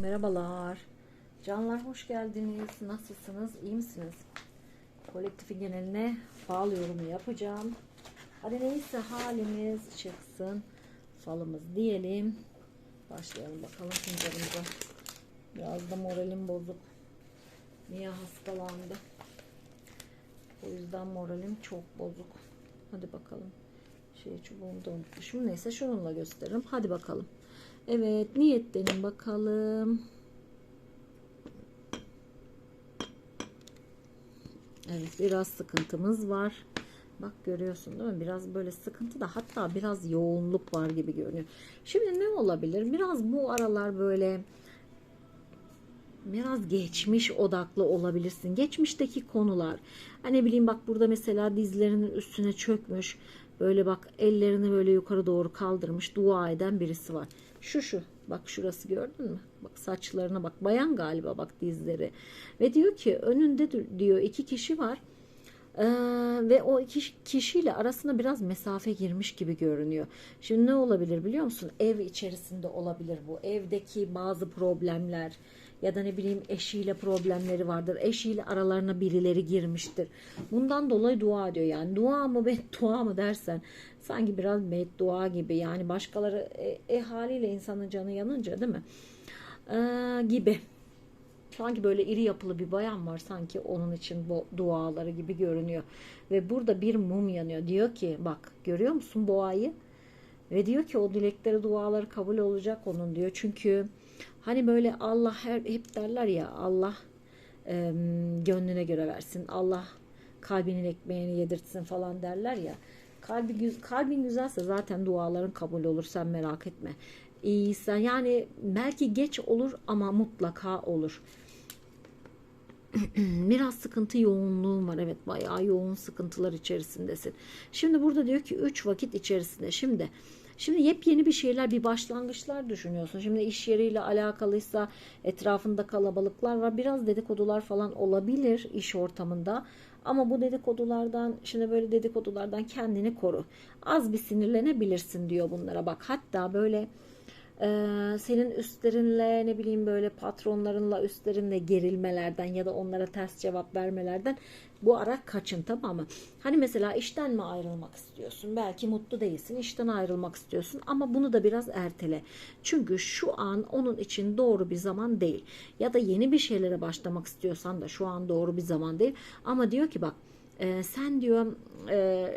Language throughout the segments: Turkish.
Merhabalar. Canlar hoş geldiniz. Nasılsınız? İyi misiniz? Kolektifi geneline fal yorumu yapacağım. Hadi neyse halimiz çıksın. Falımız diyelim. Başlayalım bakalım fincanımıza. Biraz da moralim bozuk. Niye hastalandı? O yüzden moralim çok bozuk. Hadi bakalım. Şey çubuğumu da unutmuşum. Neyse şununla gösteririm. Hadi bakalım. Evet niyetlenin bakalım. Evet biraz sıkıntımız var. Bak görüyorsun değil mi? Biraz böyle sıkıntı da hatta biraz yoğunluk var gibi görünüyor. Şimdi ne olabilir? Biraz bu aralar böyle biraz geçmiş odaklı olabilirsin. Geçmişteki konular. Hani bileyim bak burada mesela dizlerinin üstüne çökmüş. Böyle bak ellerini böyle yukarı doğru kaldırmış dua eden birisi var. Şu şu bak şurası gördün mü? Bak saçlarına bak bayan galiba bak dizleri. Ve diyor ki önünde diyor iki kişi var. Ee, ve o iki kişiyle arasında biraz mesafe girmiş gibi görünüyor. Şimdi ne olabilir biliyor musun? Ev içerisinde olabilir bu. Evdeki bazı problemler ya da ne bileyim eşiyle problemleri vardır. Eşiyle aralarına birileri girmiştir. Bundan dolayı dua ediyor. Yani dua mı beddua mı dersen sanki biraz beddua gibi. Yani başkaları e, e haliyle insanın canı yanınca değil mi? Ee, gibi sanki böyle iri yapılı bir bayan var sanki onun için bu duaları gibi görünüyor. Ve burada bir mum yanıyor. Diyor ki bak görüyor musun bu ayı? Ve diyor ki o dilekleri duaları kabul olacak onun diyor. Çünkü hani böyle Allah her, hep derler ya Allah e, gönlüne göre versin. Allah kalbinin ekmeğini yedirtsin falan derler ya. Kalbi, kalbin güzelse zaten duaların kabul olur sen merak etme. İyiysen yani belki geç olur ama mutlaka olur. Biraz sıkıntı yoğunluğum var. Evet bayağı yoğun sıkıntılar içerisindesin. Şimdi burada diyor ki 3 vakit içerisinde. Şimdi Şimdi yepyeni bir şeyler, bir başlangıçlar düşünüyorsun. Şimdi iş yeriyle alakalıysa etrafında kalabalıklar var. Biraz dedikodular falan olabilir iş ortamında. Ama bu dedikodulardan, şimdi böyle dedikodulardan kendini koru. Az bir sinirlenebilirsin diyor bunlara. Bak hatta böyle ee, senin üstlerinle ne bileyim böyle patronlarınla üstlerinle gerilmelerden ya da onlara ters cevap vermelerden bu ara kaçın tamam mı? Hani mesela işten mi ayrılmak istiyorsun? Belki mutlu değilsin, işten ayrılmak istiyorsun ama bunu da biraz ertele. Çünkü şu an onun için doğru bir zaman değil. Ya da yeni bir şeylere başlamak istiyorsan da şu an doğru bir zaman değil. Ama diyor ki bak e, sen diyor e,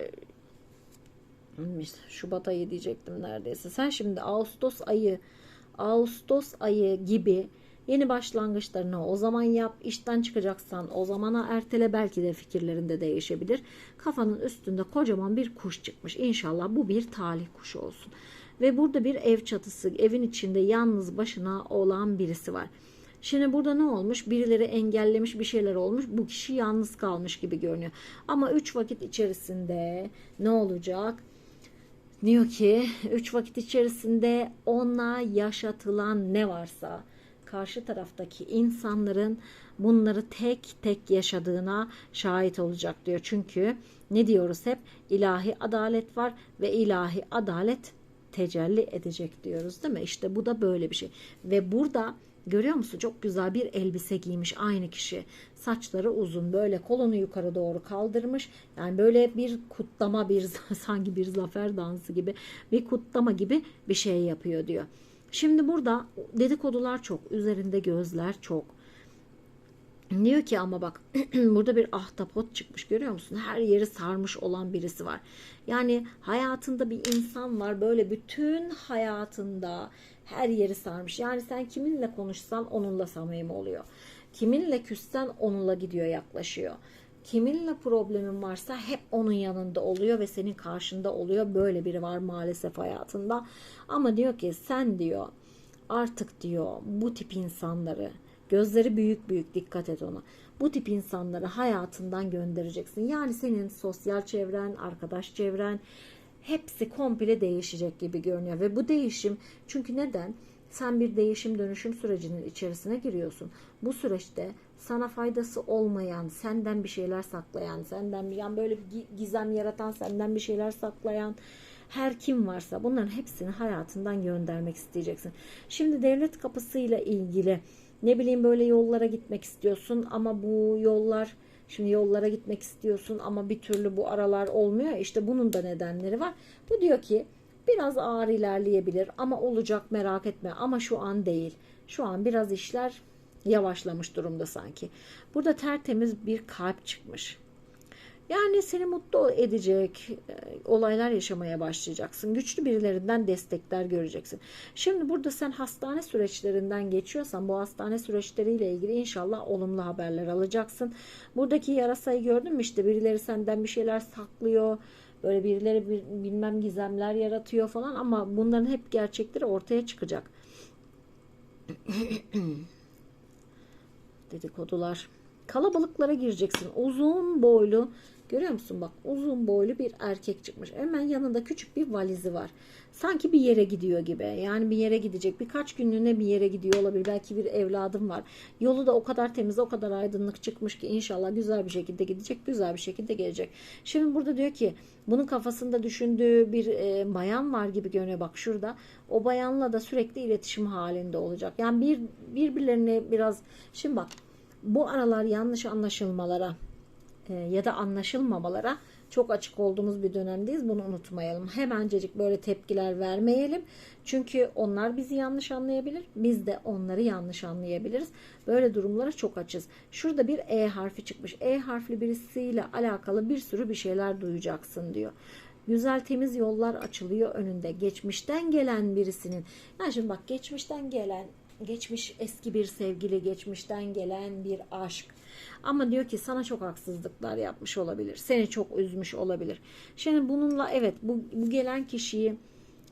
Şubat ayı diyecektim neredeyse. Sen şimdi Ağustos ayı Ağustos ayı gibi yeni başlangıçlarını o zaman yap. İşten çıkacaksan o zamana ertele belki de fikirlerinde değişebilir. Kafanın üstünde kocaman bir kuş çıkmış. İnşallah bu bir talih kuşu olsun. Ve burada bir ev çatısı, evin içinde yalnız başına olan birisi var. Şimdi burada ne olmuş? Birileri engellemiş bir şeyler olmuş. Bu kişi yalnız kalmış gibi görünüyor. Ama 3 vakit içerisinde ne olacak? Diyor ki üç vakit içerisinde ona yaşatılan ne varsa karşı taraftaki insanların bunları tek tek yaşadığına şahit olacak diyor. Çünkü ne diyoruz hep ilahi adalet var ve ilahi adalet tecelli edecek diyoruz değil mi? İşte bu da böyle bir şey. Ve burada Görüyor musun? Çok güzel bir elbise giymiş aynı kişi. Saçları uzun böyle kolunu yukarı doğru kaldırmış. Yani böyle bir kutlama bir sanki bir zafer dansı gibi bir kutlama gibi bir şey yapıyor diyor. Şimdi burada dedikodular çok. Üzerinde gözler çok. Diyor ki ama bak burada bir ahtapot çıkmış görüyor musun? Her yeri sarmış olan birisi var. Yani hayatında bir insan var böyle bütün hayatında her yeri sarmış. Yani sen kiminle konuşsan onunla samimi oluyor. Kiminle küssen onunla gidiyor yaklaşıyor. Kiminle problemin varsa hep onun yanında oluyor ve senin karşında oluyor. Böyle biri var maalesef hayatında. Ama diyor ki sen diyor artık diyor bu tip insanları gözleri büyük büyük dikkat et ona. Bu tip insanları hayatından göndereceksin. Yani senin sosyal çevren, arkadaş çevren, hepsi komple değişecek gibi görünüyor ve bu değişim çünkü neden? Sen bir değişim dönüşüm sürecinin içerisine giriyorsun. Bu süreçte sana faydası olmayan, senden bir şeyler saklayan, senden yani böyle bir gizem yaratan, senden bir şeyler saklayan, her kim varsa bunların hepsini hayatından göndermek isteyeceksin. Şimdi devlet kapısıyla ilgili ne bileyim böyle yollara gitmek istiyorsun ama bu yollar şimdi yollara gitmek istiyorsun ama bir türlü bu aralar olmuyor. İşte bunun da nedenleri var. Bu diyor ki biraz ağır ilerleyebilir ama olacak merak etme ama şu an değil. Şu an biraz işler yavaşlamış durumda sanki. Burada tertemiz bir kalp çıkmış. Yani seni mutlu edecek e, olaylar yaşamaya başlayacaksın. Güçlü birilerinden destekler göreceksin. Şimdi burada sen hastane süreçlerinden geçiyorsan bu hastane süreçleriyle ilgili inşallah olumlu haberler alacaksın. Buradaki yarasayı gördün mü işte birileri senden bir şeyler saklıyor. Böyle birileri bir, bilmem gizemler yaratıyor falan ama bunların hep gerçekleri ortaya çıkacak. Dedikodular. Kalabalıklara gireceksin. Uzun boylu Görüyor musun bak uzun boylu bir erkek çıkmış. Hemen yanında küçük bir valizi var. Sanki bir yere gidiyor gibi. Yani bir yere gidecek. Birkaç günlüğüne bir yere gidiyor olabilir. Belki bir evladım var. Yolu da o kadar temiz, o kadar aydınlık çıkmış ki inşallah güzel bir şekilde gidecek, güzel bir şekilde gelecek. Şimdi burada diyor ki bunun kafasında düşündüğü bir e, bayan var gibi görünüyor. Bak şurada. O bayanla da sürekli iletişim halinde olacak. Yani bir birbirlerine biraz şimdi bak bu aralar yanlış anlaşılmalara e, ya da anlaşılmamalara çok açık olduğumuz bir dönemdeyiz. Bunu unutmayalım. Hemencecik böyle tepkiler vermeyelim. Çünkü onlar bizi yanlış anlayabilir. Biz de onları yanlış anlayabiliriz. Böyle durumlara çok açız. Şurada bir E harfi çıkmış. E harfli birisiyle alakalı bir sürü bir şeyler duyacaksın diyor. Güzel temiz yollar açılıyor önünde. Geçmişten gelen birisinin. Yani şimdi bak geçmişten gelen geçmiş eski bir sevgili, geçmişten gelen bir aşk. Ama diyor ki sana çok haksızlıklar yapmış olabilir. Seni çok üzmüş olabilir. Şimdi bununla evet bu, bu gelen kişiyi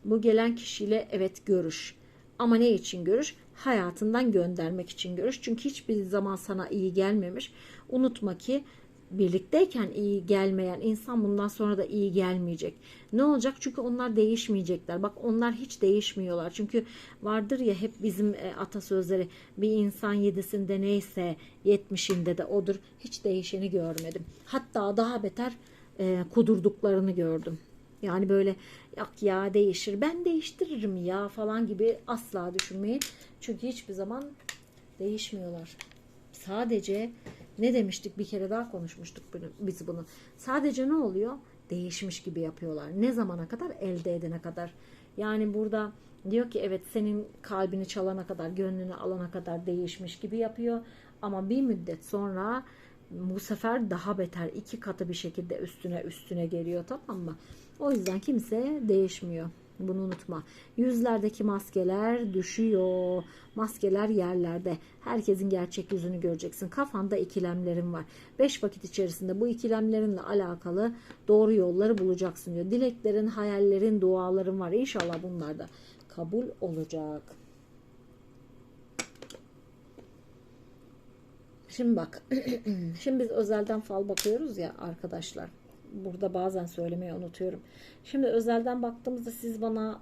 bu gelen kişiyle evet görüş. Ama ne için görüş? Hayatından göndermek için görüş. Çünkü hiçbir zaman sana iyi gelmemiş. Unutma ki birlikteyken iyi gelmeyen insan bundan sonra da iyi gelmeyecek. Ne olacak? Çünkü onlar değişmeyecekler. Bak onlar hiç değişmiyorlar. Çünkü vardır ya hep bizim e, atasözleri bir insan yedisinde neyse yetmişinde de odur. Hiç değişeni görmedim. Hatta daha beter e, kudurduklarını gördüm. Yani böyle yok ya değişir ben değiştiririm ya falan gibi asla düşünmeyin. Çünkü hiçbir zaman değişmiyorlar. Sadece ne demiştik bir kere daha konuşmuştuk bunu, biz bunu. Sadece ne oluyor? Değişmiş gibi yapıyorlar. Ne zamana kadar? Elde edene kadar. Yani burada diyor ki evet senin kalbini çalana kadar, gönlünü alana kadar değişmiş gibi yapıyor. Ama bir müddet sonra bu sefer daha beter iki katı bir şekilde üstüne üstüne geliyor tamam mı? O yüzden kimse değişmiyor. Bunu unutma. Yüzlerdeki maskeler düşüyor. Maskeler yerlerde. Herkesin gerçek yüzünü göreceksin. Kafanda ikilemlerin var. Beş vakit içerisinde bu ikilemlerinle alakalı doğru yolları bulacaksın diyor. Dileklerin, hayallerin, duaların var. İnşallah bunlar da kabul olacak. Şimdi bak. Şimdi biz özelden fal bakıyoruz ya arkadaşlar burada bazen söylemeyi unutuyorum. Şimdi özelden baktığımızda siz bana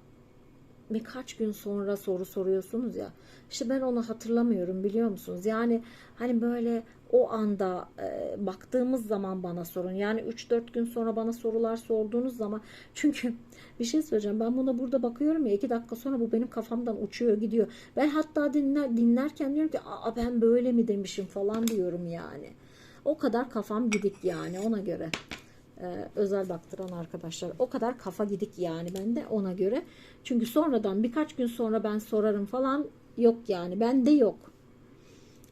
birkaç gün sonra soru soruyorsunuz ya. İşte ben onu hatırlamıyorum biliyor musunuz? Yani hani böyle o anda e, baktığımız zaman bana sorun. Yani 3-4 gün sonra bana sorular sorduğunuz zaman çünkü bir şey söyleyeceğim. Ben buna burada bakıyorum ya 2 dakika sonra bu benim kafamdan uçuyor gidiyor. Ben hatta dinler, dinlerken diyorum ki Aa, ben böyle mi demişim falan diyorum yani. O kadar kafam gidik yani ona göre e, özel baktıran arkadaşlar. O kadar kafa gidik yani ben de ona göre. Çünkü sonradan birkaç gün sonra ben sorarım falan yok yani. Bende yok.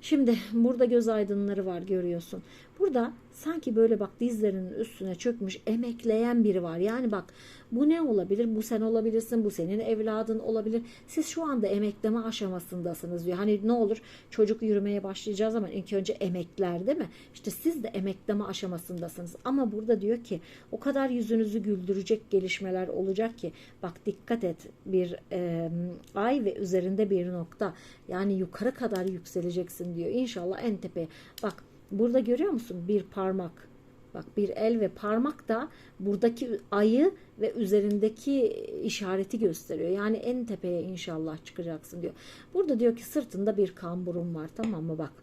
Şimdi burada göz aydınları var görüyorsun. Burada sanki böyle bak dizlerinin üstüne çökmüş emekleyen biri var. Yani bak bu ne olabilir? Bu sen olabilirsin. Bu senin evladın olabilir. Siz şu anda emekleme aşamasındasınız diyor. Hani ne olur çocuk yürümeye başlayacağız ama ilk önce emekler değil mi? İşte siz de emekleme aşamasındasınız. Ama burada diyor ki o kadar yüzünüzü güldürecek gelişmeler olacak ki bak dikkat et bir e, ay ve üzerinde bir nokta. Yani yukarı kadar yükseleceksin diyor. İnşallah en tepe. Bak Burada görüyor musun? Bir parmak. Bak bir el ve parmak da buradaki ayı ve üzerindeki işareti gösteriyor. Yani en tepeye inşallah çıkacaksın diyor. Burada diyor ki sırtında bir kamburun var tamam mı bak.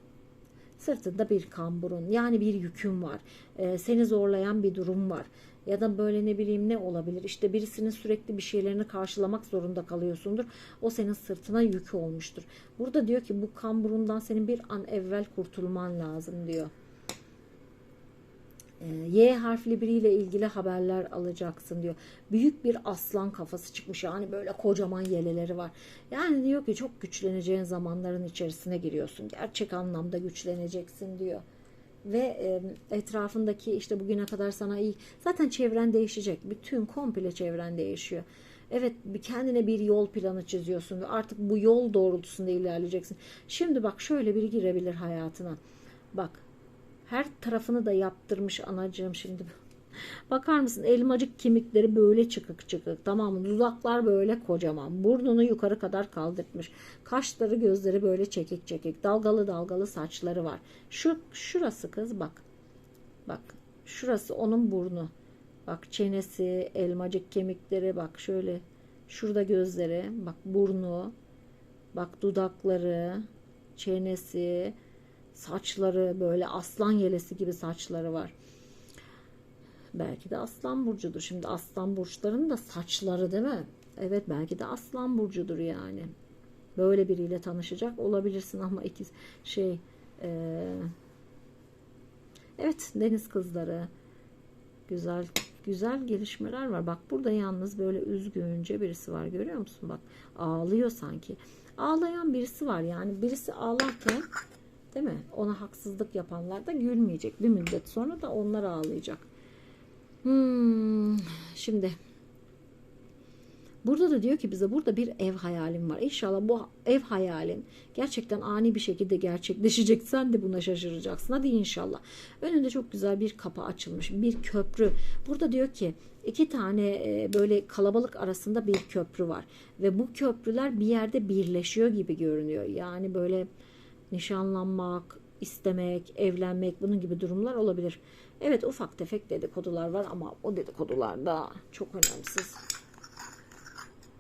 Sırtında bir kamburun yani bir yükün var. Ee, seni zorlayan bir durum var. Ya da böyle ne bileyim ne olabilir? İşte birisinin sürekli bir şeylerini karşılamak zorunda kalıyorsundur. O senin sırtına yük olmuştur. Burada diyor ki bu kamburundan senin bir an evvel kurtulman lazım diyor. Ee, Y harfli biriyle ilgili haberler alacaksın diyor. Büyük bir aslan kafası çıkmış yani böyle kocaman yeleleri var. Yani diyor ki çok güçleneceğin zamanların içerisine giriyorsun. Gerçek anlamda güçleneceksin diyor. Ve etrafındaki işte bugüne kadar sana iyi zaten çevren değişecek. Bütün komple çevren değişiyor. Evet kendine bir yol planı çiziyorsun ve artık bu yol doğrultusunda ilerleyeceksin. Şimdi bak şöyle biri girebilir hayatına. Bak her tarafını da yaptırmış anacığım şimdi. Bakar mısın elmacık kemikleri böyle çıkık çıkık tamam mı? Dudaklar böyle kocaman. Burnunu yukarı kadar kaldırmış. Kaşları gözleri böyle çekik çekik. Dalgalı dalgalı saçları var. Şu şurası kız bak. Bak şurası onun burnu. Bak çenesi, elmacık kemikleri bak şöyle. Şurada gözleri, bak burnu, bak dudakları, çenesi, saçları böyle aslan yelesi gibi saçları var. Belki de aslan burcudur. Şimdi aslan burçlarının da saçları değil mi? Evet belki de aslan burcudur yani. Böyle biriyle tanışacak olabilirsin ama iki şey e, evet deniz kızları güzel güzel gelişmeler var. Bak burada yalnız böyle üzgünce birisi var görüyor musun? Bak ağlıyor sanki. Ağlayan birisi var yani birisi ağlarken değil mi? Ona haksızlık yapanlar da gülmeyecek. Bir müddet sonra da onlar ağlayacak. Hmm, şimdi burada da diyor ki bize burada bir ev hayalim var. İnşallah bu ev hayalin gerçekten ani bir şekilde gerçekleşecek. Sen de buna şaşıracaksın. Hadi inşallah. Önünde çok güzel bir kapı açılmış. Bir köprü. Burada diyor ki iki tane e, böyle kalabalık arasında bir köprü var. Ve bu köprüler bir yerde birleşiyor gibi görünüyor. Yani böyle nişanlanmak, istemek, evlenmek bunun gibi durumlar olabilir. Evet ufak tefek dedikodular var ama o dedikodular da çok önemsiz.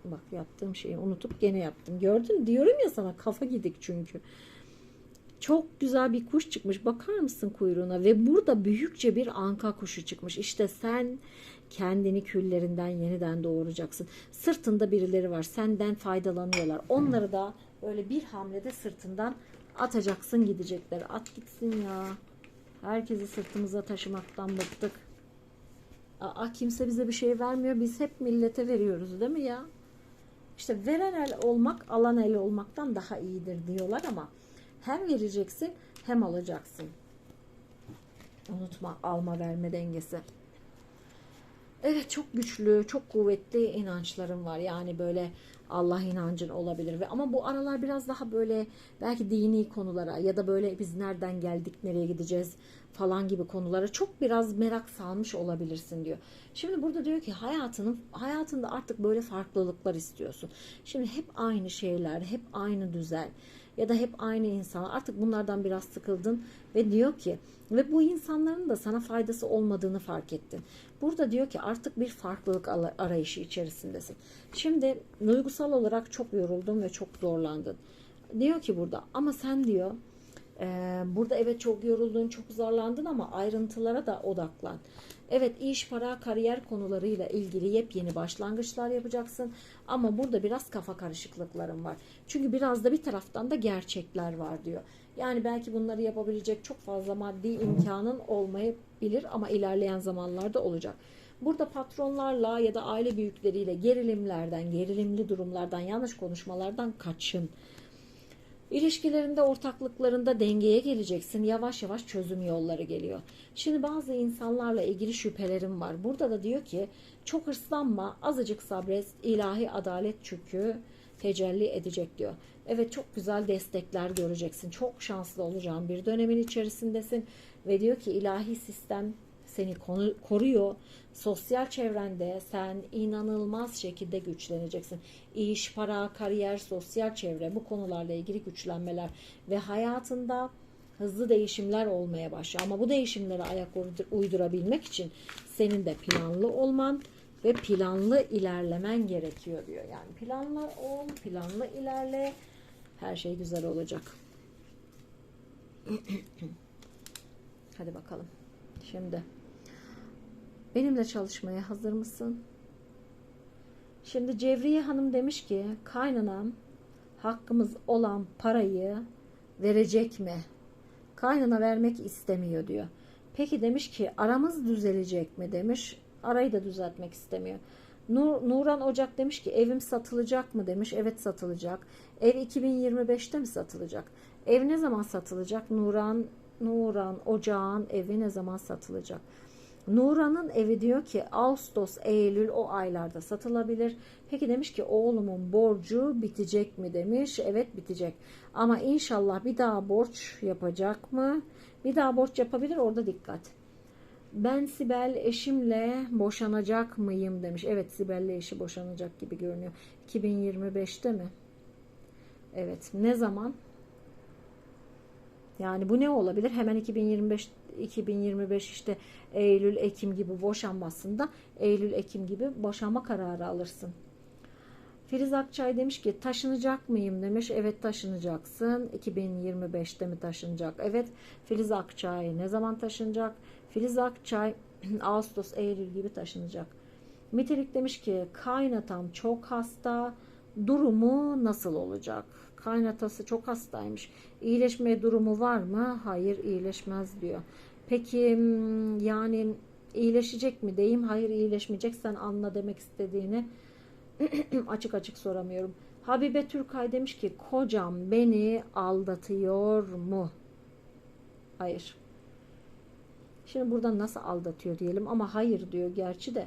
Bak yaptığım şeyi unutup gene yaptım. Gördün diyorum ya sana kafa gidik çünkü. Çok güzel bir kuş çıkmış. Bakar mısın kuyruğuna? Ve burada büyükçe bir anka kuşu çıkmış. İşte sen kendini küllerinden yeniden doğuracaksın. Sırtında birileri var. Senden faydalanıyorlar. Onları da böyle bir hamlede sırtından atacaksın gidecekler. At gitsin ya. Herkesi sırtımıza taşımaktan bıktık. Aa, kimse bize bir şey vermiyor. Biz hep millete veriyoruz değil mi ya? İşte veren el olmak alan el olmaktan daha iyidir diyorlar ama hem vereceksin hem alacaksın. Unutma alma verme dengesi. Evet çok güçlü, çok kuvvetli inançlarım var. Yani böyle Allah inancın olabilir ve ama bu aralar biraz daha böyle belki dini konulara ya da böyle biz nereden geldik, nereye gideceğiz falan gibi konulara çok biraz merak salmış olabilirsin diyor. Şimdi burada diyor ki hayatının hayatında artık böyle farklılıklar istiyorsun. Şimdi hep aynı şeyler, hep aynı düzen ya da hep aynı insanlar. Artık bunlardan biraz sıkıldın ve diyor ki ve bu insanların da sana faydası olmadığını fark ettin. Burada diyor ki artık bir farklılık arayışı içerisindesin. Şimdi duygusal olarak çok yoruldun ve çok zorlandın. Diyor ki burada ama sen diyor ee, burada evet çok yoruldun, çok zorlandın ama ayrıntılara da odaklan. Evet iş, para, kariyer konularıyla ilgili yepyeni başlangıçlar yapacaksın. Ama burada biraz kafa karışıklıkların var. Çünkü biraz da bir taraftan da gerçekler var diyor. Yani belki bunları yapabilecek çok fazla maddi imkanın olmayabilir ama ilerleyen zamanlarda olacak. Burada patronlarla ya da aile büyükleriyle gerilimlerden, gerilimli durumlardan, yanlış konuşmalardan kaçın. İlişkilerinde, ortaklıklarında dengeye geleceksin. Yavaş yavaş çözüm yolları geliyor. Şimdi bazı insanlarla ilgili şüphelerim var. Burada da diyor ki çok hırslanma, azıcık sabret, ilahi adalet çünkü tecelli edecek diyor. Evet çok güzel destekler göreceksin. Çok şanslı olacağın bir dönemin içerisindesin. Ve diyor ki ilahi sistem seni koruyor. Sosyal çevrende sen inanılmaz şekilde güçleneceksin. İş, para, kariyer, sosyal çevre bu konularla ilgili güçlenmeler ve hayatında hızlı değişimler olmaya başlıyor. Ama bu değişimlere ayak uydurabilmek için senin de planlı olman ve planlı ilerlemen gerekiyor diyor. Yani planlı ol, planlı ilerle. Her şey güzel olacak. Hadi bakalım. Şimdi Benimle çalışmaya hazır mısın? Şimdi Cevriye Hanım demiş ki kaynanam hakkımız olan parayı verecek mi? Kaynana vermek istemiyor diyor. Peki demiş ki aramız düzelecek mi demiş. Arayı da düzeltmek istemiyor. Nur, Nuran Ocak demiş ki evim satılacak mı demiş. Evet satılacak. Ev 2025'te mi satılacak? Ev ne zaman satılacak? Nuran Nuran Ocağın evi ne zaman satılacak? Nuran'ın evi diyor ki Ağustos, Eylül o aylarda satılabilir. Peki demiş ki oğlumun borcu bitecek mi demiş. Evet bitecek. Ama inşallah bir daha borç yapacak mı? Bir daha borç yapabilir orada dikkat. Ben Sibel eşimle boşanacak mıyım demiş. Evet Sibel'le eşi boşanacak gibi görünüyor. 2025'te mi? Evet. Ne zaman? Yani bu ne olabilir? Hemen 2025 2025 işte Eylül Ekim gibi boşanmasında Eylül Ekim gibi boşanma kararı alırsın. Filiz Akçay demiş ki taşınacak mıyım demiş. Evet taşınacaksın. 2025'te mi taşınacak? Evet. Filiz Akçay ne zaman taşınacak? Filiz Akçay Ağustos Eylül gibi taşınacak. Mitelik demiş ki kaynatam çok hasta. Durumu nasıl olacak? Kaynatası çok hastaymış. İyileşme durumu var mı? Hayır iyileşmez diyor. Peki hmm, yani iyileşecek mi diyeyim? Hayır iyileşmeyecek. Sen anla demek istediğini açık açık soramıyorum. Habibe Türkay demiş ki kocam beni aldatıyor mu? Hayır. Şimdi buradan nasıl aldatıyor diyelim ama hayır diyor gerçi de.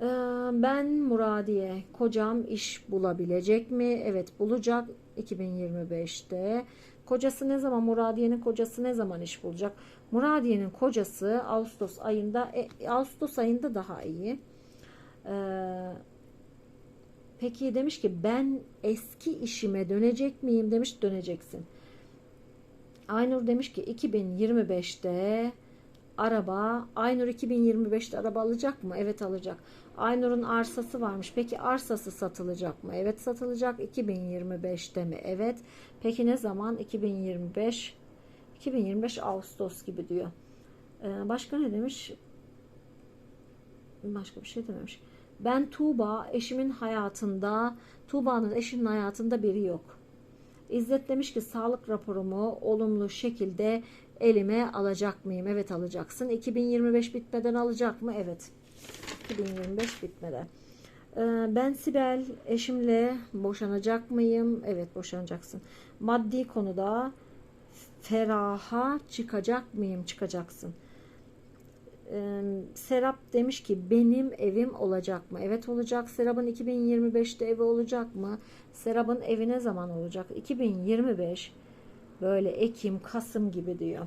Ee, ben Muradiye kocam iş bulabilecek mi? Evet bulacak 2025'te. Kocası ne zaman Muradiye'nin kocası ne zaman iş bulacak? Muradiye'nin kocası Ağustos ayında e, Ağustos ayında daha iyi. Ee, peki demiş ki ben eski işime dönecek miyim demiş döneceksin. Aynur demiş ki 2025'te araba Aynur 2025'te araba alacak mı? Evet alacak. Aynur'un arsası varmış. Peki arsası satılacak mı? Evet satılacak. 2025'te mi? Evet. Peki ne zaman? 2025 2025 Ağustos gibi diyor. Ee, başka ne demiş? Başka bir şey dememiş. Ben Tuğba eşimin hayatında Tuğba'nın eşinin hayatında biri yok. İzzet demiş ki sağlık raporumu olumlu şekilde elime alacak mıyım? Evet alacaksın. 2025 bitmeden alacak mı? Evet. 2025 bitmeden. Ee, ben Sibel eşimle boşanacak mıyım? Evet boşanacaksın. Maddi konuda feraha çıkacak mıyım? Çıkacaksın. Ee, Serap demiş ki benim evim olacak mı? Evet olacak. Serap'ın 2025'te evi olacak mı? Serap'ın evi ne zaman olacak? 2025 böyle Ekim, Kasım gibi diyor.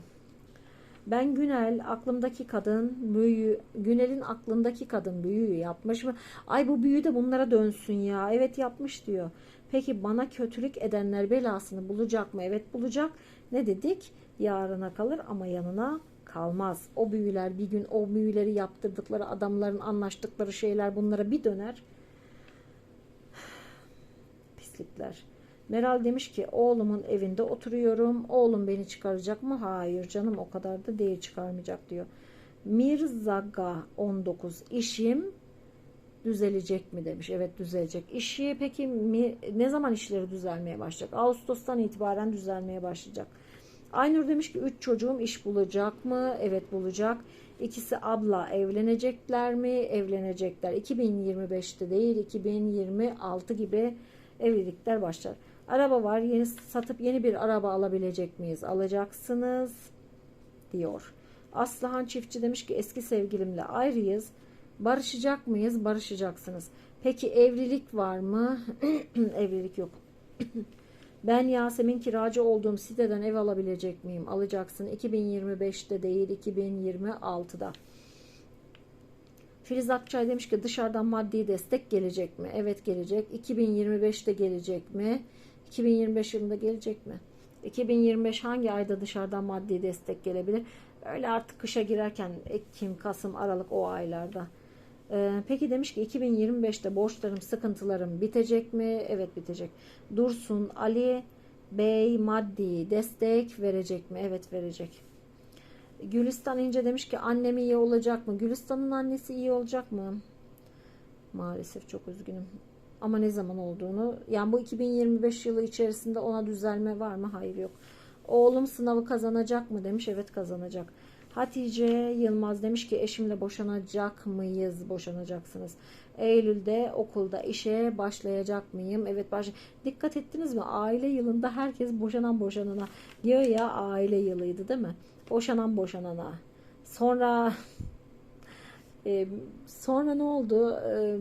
Ben Günel aklımdaki kadın büyü Günel'in aklındaki kadın büyüyü yapmış mı? Ay bu büyü de bunlara dönsün ya. Evet yapmış diyor. Peki bana kötülük edenler belasını bulacak mı? Evet bulacak. Ne dedik? Yarına kalır ama yanına kalmaz. O büyüler bir gün o büyüleri yaptırdıkları adamların anlaştıkları şeyler bunlara bir döner. Pislikler. Meral demiş ki oğlumun evinde oturuyorum. Oğlum beni çıkaracak mı? Hayır canım o kadar da değil çıkarmayacak diyor. Mirzaga 19 işim düzelecek mi demiş. Evet düzelecek. İşi peki mi, ne zaman işleri düzelmeye başlayacak? Ağustos'tan itibaren düzelmeye başlayacak. Aynur demiş ki 3 çocuğum iş bulacak mı? Evet bulacak. İkisi abla evlenecekler mi? Evlenecekler. 2025'te değil 2026 gibi evlilikler başlar. Araba var. Yeni satıp yeni bir araba alabilecek miyiz? Alacaksınız diyor. Aslıhan çiftçi demiş ki eski sevgilimle ayrıyız. Barışacak mıyız? Barışacaksınız. Peki evlilik var mı? evlilik yok. ben Yasemin kiracı olduğum siteden ev alabilecek miyim? Alacaksın. 2025'te değil 2026'da. Filiz Akçay demiş ki dışarıdan maddi destek gelecek mi? Evet gelecek. 2025'te gelecek mi? 2025 yılında gelecek mi? 2025 hangi ayda dışarıdan maddi destek gelebilir? Öyle artık kışa girerken Ekim, Kasım, Aralık o aylarda. Ee, peki demiş ki 2025'te borçlarım, sıkıntılarım bitecek mi? Evet bitecek. Dursun Ali Bey maddi destek verecek mi? Evet verecek. Gülistan İnce demiş ki annem iyi olacak mı? Gülistan'ın annesi iyi olacak mı? Maalesef çok üzgünüm. Ama ne zaman olduğunu yani bu 2025 yılı içerisinde ona düzelme var mı? Hayır yok. Oğlum sınavı kazanacak mı demiş. Evet kazanacak. Hatice Yılmaz demiş ki eşimle boşanacak mıyız? Boşanacaksınız. Eylül'de okulda işe başlayacak mıyım? Evet baş. Dikkat ettiniz mi? Aile yılında herkes boşanan boşanana diyor ya aile yılıydı değil mi? Boşanan boşanana. Sonra e, sonra ne oldu? E,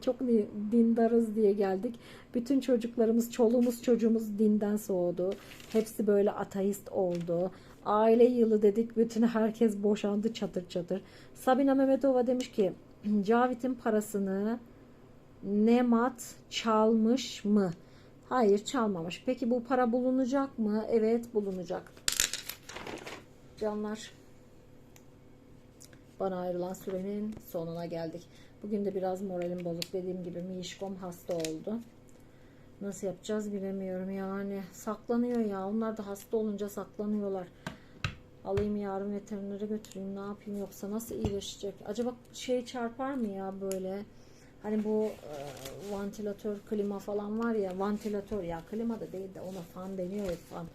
çok di- dindarız diye geldik. Bütün çocuklarımız, çoluğumuz, çocuğumuz dinden soğudu. Hepsi böyle ateist oldu. Aile yılı dedik. Bütün herkes boşandı çatır çatır. Sabina Mehmetova demiş ki Cavit'in parasını Nemat çalmış mı? Hayır çalmamış. Peki bu para bulunacak mı? Evet bulunacak. Canlar bana ayrılan sürenin sonuna geldik. Bugün de biraz moralim bozuk. Dediğim gibi Mişkom hasta oldu. Nasıl yapacağız bilemiyorum yani. Saklanıyor ya. Onlar da hasta olunca saklanıyorlar. Alayım yarın veterinere götüreyim. Ne yapayım yoksa nasıl iyileşecek? Acaba şey çarpar mı ya böyle? Hani bu e, vantilatör, klima falan var ya. Vantilatör ya klima da değil de ona fan deniyor ya fan.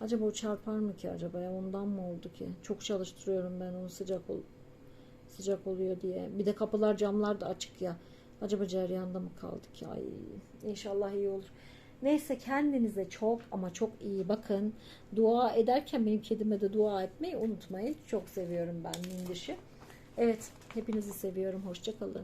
Acaba o çarpar mı ki acaba ya ondan mı oldu ki? Çok çalıştırıyorum ben onu sıcak ol sıcak oluyor diye. Bir de kapılar camlar da açık ya. Acaba ceryanda mı kaldık ya? Ay, inşallah iyi olur. Neyse kendinize çok ama çok iyi bakın. Dua ederken benim kedime de dua etmeyi unutmayın. Çok seviyorum ben Mindiş'i. Evet hepinizi seviyorum. Hoşçakalın.